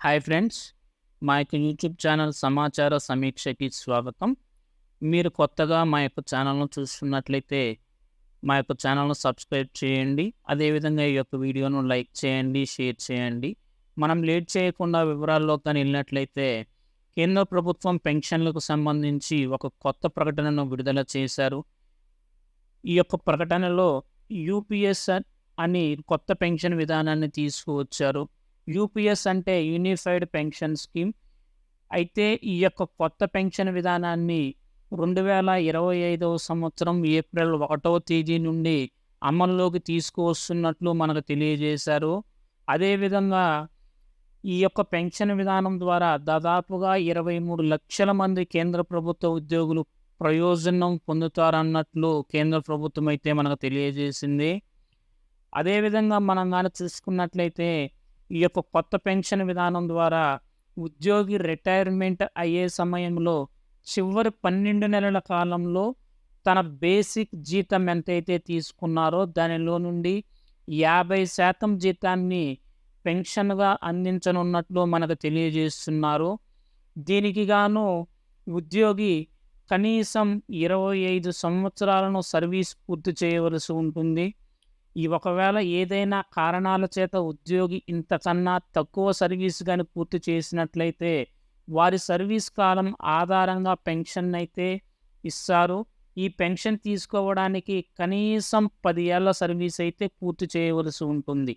Hi friends మా యొక్క YouTube channel సమాచార సమీక్షకి స్వాగతం. మీరు కొత్తగా మా యొక్క ఛానల్ను చూస్తున్నట్లయితే మా యొక్క ఛానల్ను సబ్స్క్రైబ్ చేయండి. అదేవిధంగా ఈ యొక్క వీడియోను లైక్ చేయండి షేర్ చేయండి. మనం లేట్ చేయకుండా వివరాల్లో కానీ వెళ్ళినట్లయితే కేంద్ర ప్రభుత్వం పెన్షన్లకు సంబంధించి ఒక కొత్త ప్రకటనను విడుదల చేశారు. ఈ యొక్క ప్రకటనలో యూపీఎస్ఆర్ అని కొత్త పెన్షన్ విధానాన్ని తీసుకువచ్చారు. యూపీఎస్ అంటే యూనిఫైడ్ పెన్షన్ స్కీమ్. అయితే ఈ యొక్క కొత్త పెన్షన్ విధానాన్ని రెండు వేల ఇరవై ఐదవ సంవత్సరం ఏప్రిల్ ఒకటవ తేదీ నుండి అమల్లోకి తీసుకువస్తున్నట్లు మనకు తెలియజేశారు. అదేవిధంగా ఈ యొక్క పెన్షన్ విధానం ద్వారా దాదాపుగా ఇరవై మూడు లక్షల మంది కేంద్ర ప్రభుత్వ ఉద్యోగులు ప్రయోజనం పొందుతారన్నట్లు కేంద్ర ప్రభుత్వం అయితే మనకు తెలియజేసింది. అదేవిధంగా మనం కానీ చూసుకున్నట్లయితే ఈ యొక్క కొత్త పెన్షన్ విధానం ద్వారా ఉద్యోగి రిటైర్మెంట్ అయ్యే సమయంలో చివరి పన్నెండు నెలల కాలంలో తన బేసిక్ జీతం ఎంతైతే తీసుకున్నారో దానిలో నుండి యాభై శాతం జీతాన్ని పెన్షన్గా అందించనున్నట్లు మనకు తెలియజేస్తున్నారు. దీనికి గాను ఉద్యోగి కనీసం ఇరవై ఐదు సంవత్సరాలను సర్వీస్ పూర్తి చేయవలసి ఉంటుంది. ఈ ఒకవేళ ఏదైనా కారణాల చేత ఉద్యోగి ఇంతకన్నా తక్కువ సర్వీస్ కానీ పూర్తి చేసినట్లయితే వారి సర్వీస్ కాలం ఆధారంగా పెన్షన్ అయితే ఇస్తారు. ఈ పెన్షన్ తీసుకోవడానికి కనీసం పది ఏళ్ళ సర్వీస్ అయితే పూర్తి చేయవలసి ఉంటుంది.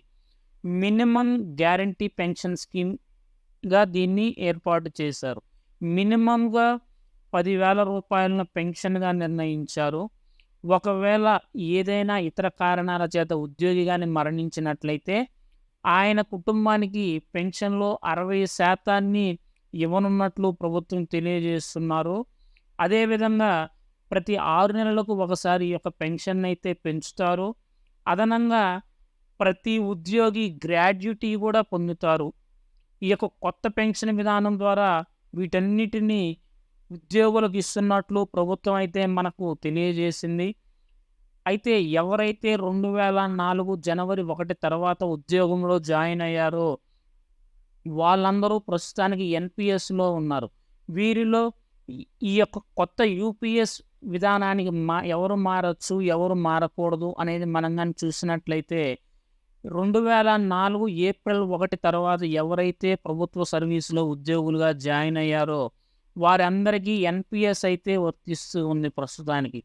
మినిమం గ్యారంటీ పెన్షన్ స్కీమ్గా దీన్ని ఏర్పాటు చేశారు. మినిమంగా పదివేల రూపాయలను పెన్షన్గా నిర్ణయించారు. ఒకవేళ ఏదైనా ఇతర కారణాల చేత ఉద్యోగి కానీ మరణించినట్లయితే ఆయన కుటుంబానికి పెన్షన్లో అరవై శాతాన్ని ఇవ్వనున్నట్లు ప్రభుత్వం తెలియజేస్తున్నారు. అదేవిధంగా ప్రతి ఆరు నెలలకు ఒకసారి ఈ యొక్క పెన్షన్ అయితే పెంచుతారు. అదనంగా ప్రతి ఉద్యోగి గ్రాడ్యుటీ కూడా పొందుతారు. ఈ యొక్క కొత్త పెన్షన్ విధానం ద్వారా వీటన్నిటినీ ఉద్యోగులకు ఇస్తున్నట్లు ప్రభుత్వం అయితే మనకు తెలియజేసింది. అయితే ఎవరైతే రెండు వేల నాలుగు జనవరి ఒకటి తర్వాత ఉద్యోగంలో జాయిన్ అయ్యారో వాళ్ళందరూ ప్రస్తుతానికి ఎన్పిఎస్లో ఉన్నారు. వీరిలో ఈ యొక్క కొత్త యూపీఎస్ విధానానికి మా ఎవరు మారచ్చు ఎవరు మారకూడదు అనేది మనం కానీ చూసినట్లయితే రెండు వేల నాలుగు ఏప్రిల్ ఒకటి తర్వాత ఎవరైతే ప్రభుత్వ సర్వీసులో ఉద్యోగులుగా జాయిన్ అయ్యారో వారందరికీ ఎన్పిఎస్ అయితే వర్తిస్తూ ఉంది ప్రస్తుతానికి.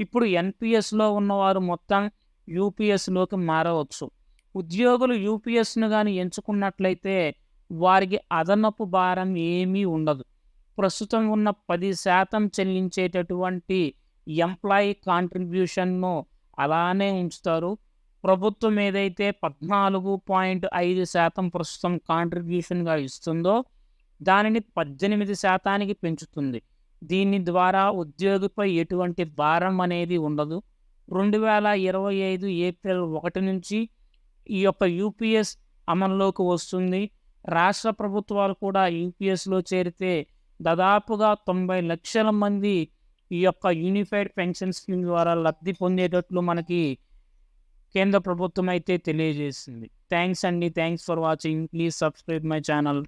ఇప్పుడు ఎన్పిఎస్లో ఉన్నవారు మొత్తం యూపీఎస్లోకి మారవచ్చు. ఉద్యోగులు యూపీఎస్ను కానీ ఎంచుకున్నట్లయితే వారికి అదనపు భారం ఏమీ ఉండదు. ప్రస్తుతం ఉన్న పది శాతం చెల్లించేటటువంటి ఎంప్లాయీ కాంట్రిబ్యూషన్ను అలానే ఉంచుతారు. ప్రభుత్వం ఏదైతే పద్నాలుగు పాయింట్ ఐదు శాతం ప్రస్తుతం కాంట్రిబ్యూషన్గా ఇస్తుందో దానిని పద్దెనిమిది శాతానికి పెంచుతుంది. దీని ద్వారా ఉద్యోగిపై ఎటువంటి భారం అనేది ఉండదు. రెండు వేల ఇరవై ఐదు ఏప్రిల్ ఒకటి నుంచి ఈ యొక్క యూపీఎస్ అమల్లోకి వస్తుంది. రాష్ట్ర ప్రభుత్వాలు కూడా యూపీఎస్లో చేరితే దాదాపుగా తొంభై లక్షల మంది ఈ యొక్క యూనిఫైడ్ పెన్షన్ స్కీమ్ ద్వారా లబ్ధి పొందేటట్లు మనకి కేంద్ర ప్రభుత్వం అయితే తెలియజేసింది. థ్యాంక్స్ అండి. Thanks for watching. Please subscribe my channel.